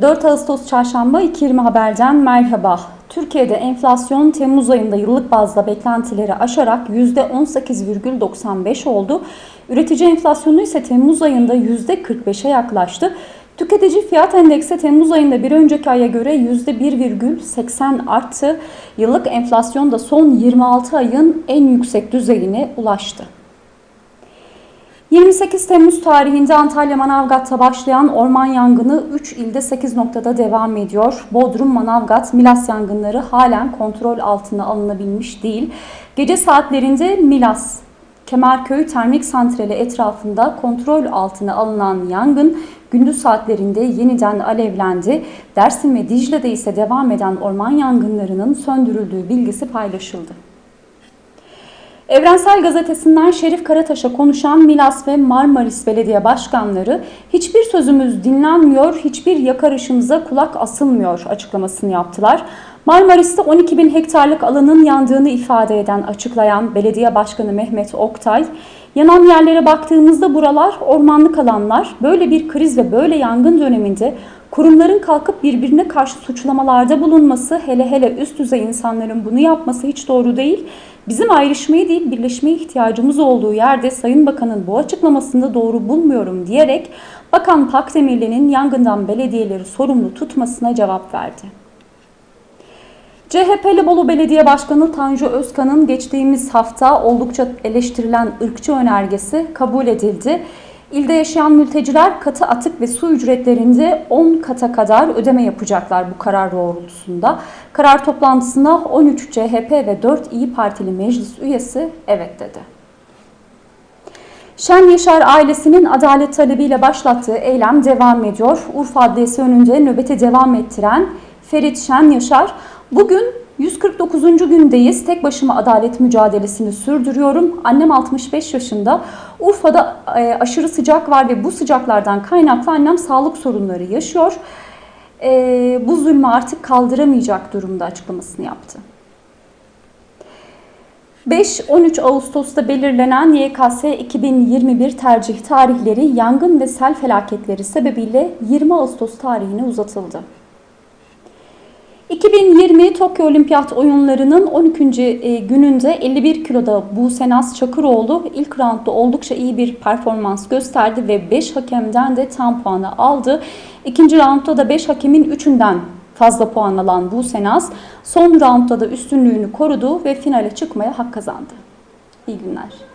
4 Ağustos Çarşamba 2.20 Haber'den merhaba. Türkiye'de enflasyon Temmuz ayında yıllık bazda beklentileri aşarak %18,95 oldu. Üretici enflasyonu ise Temmuz ayında %45'e yaklaştı. Tüketici fiyat endeksi Temmuz ayında bir önceki aya göre %1,80 arttı. Yıllık enflasyon da son 26 ayın en yüksek düzeyine ulaştı. 28 Temmuz tarihinde Antalya Manavgat'ta başlayan orman yangını 3 ilde 8 noktada devam ediyor. Bodrum, Manavgat, Milas yangınları halen kontrol altına alınabilmiş değil. Gece saatlerinde Milas, Kemerköy Termik Santrali etrafında kontrol altına alınan yangın gündüz saatlerinde yeniden alevlendi. Dersim ve Dicle'de ise devam eden orman yangınlarının söndürüldüğü bilgisi paylaşıldı. Evrensel Gazetesi'nden Şerif Karataş'a konuşan Milas ve Marmaris Belediye Başkanları hiçbir sözümüz dinlenmiyor, hiçbir yakarışımıza kulak asılmıyor açıklamasını yaptılar. Marmaris'te 12 bin hektarlık alanın yandığını ifade eden açıklayan Belediye Başkanı Mehmet Oktay, yanan yerlere baktığımızda buralar ormanlık alanlar, böyle bir kriz ve böyle yangın döneminde kurumların kalkıp birbirine karşı suçlamalarda bulunması, hele hele üst düzey insanların bunu yapması hiç doğru değil. Bizim ayrışmayı değil birleşmeye ihtiyacımız olduğu yerde Sayın Bakan'ın bu açıklamasında doğru bulmuyorum diyerek Bakan Pakdemirli'nin yangından belediyeleri sorumlu tutmasına cevap verdi. CHP'li Bolu Belediye Başkanı Tanju Özkan'ın geçtiğimiz hafta oldukça eleştirilen ırkçı önergesi kabul edildi. İlde yaşayan mülteciler katı atık ve su ücretlerinde 10 kata kadar ödeme yapacaklar bu karar doğrultusunda. Karar toplantısına 13 CHP ve 4 İyi Partili meclis üyesi evet dedi. Şen Yaşar ailesinin adalet talebiyle başlattığı eylem devam ediyor. Urfa Adliyesi önünde nöbete devam ettiren Ferit Şen Yaşar, bugün 149. gündeyiz. Tek başıma adalet mücadelesini sürdürüyorum. Annem 65 yaşında. Urfa'da e, aşırı sıcak var ve bu sıcaklardan kaynaklı annem sağlık sorunları yaşıyor. E, bu zulmü artık kaldıramayacak durumda açıklamasını yaptı. 5-13 Ağustos'ta belirlenen YKS 2021 tercih tarihleri yangın ve sel felaketleri sebebiyle 20 Ağustos tarihine uzatıldı. 2020 Tokyo Olimpiyat Oyunları'nın 12. e, gününde 51 kiloda Buse Naz Çakıroğlu ilk roundda oldukça iyi bir performans gösterdi ve 5 hakemden de tam puanı aldı. İkinci roundda da 5 hakemin 3'ünden fazla puan alan Buse Naz son roundda da üstünlüğünü korudu ve finale çıkmaya hak kazandı. İyi günler.